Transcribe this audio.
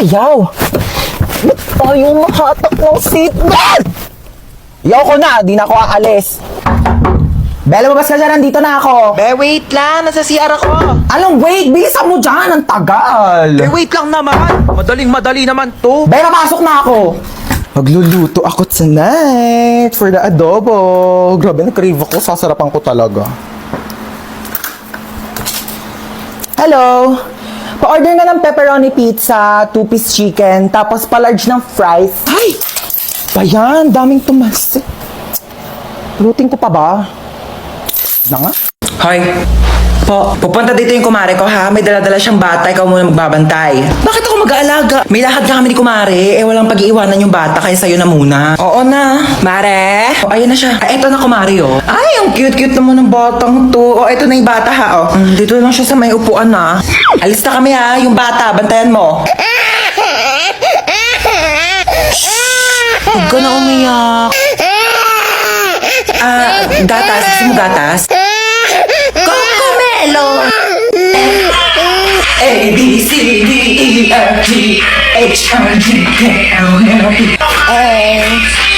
ayaw? Ba't tayo mahatak ng seatbelt? Yaw ko na, di na ako aalis. Bella, babas ka dyan, nandito na ako. Be, wait lang. Nasa CR ako. Anong wait? Bilisan mo dyan, ang tagal. Be, wait lang naman. Madaling madali naman to. Bella, pasok na ako. Magluluto ako tonight for the adobo. Grabe, na-crave ako. Sasarapan ko talaga. Hello? Pa-order nga ng pepperoni pizza, two-piece chicken, tapos pa-large ng fries. Ay! Bayan, daming tumas. Lutin ko pa ba? Na nga? Hoy. Po, pupunta dito yung kumare ko ha. May dala-dala siyang bata. Ikaw muna magbabantay. Bakit ako mag-aalaga? May lakad ka kami ni kumare. Eh, walang pag-iiwanan yung bata. Kaya sa'yo na muna. Oo na. Mare. O, ayun na siya. Ay, eto na kumare oh. Ay, ang cute-cute naman ng batang to. O, eto na yung bata ha. O, mm, dito lang siya sa may upuan na. Alis na kami ha. Yung bata, bantayan mo. Huwag ka na umiyak. Ah, gatas. Gusto mo gatas? Cocomelo! A, B, C, D, E, F, G, H, I, J, K, L, M, N,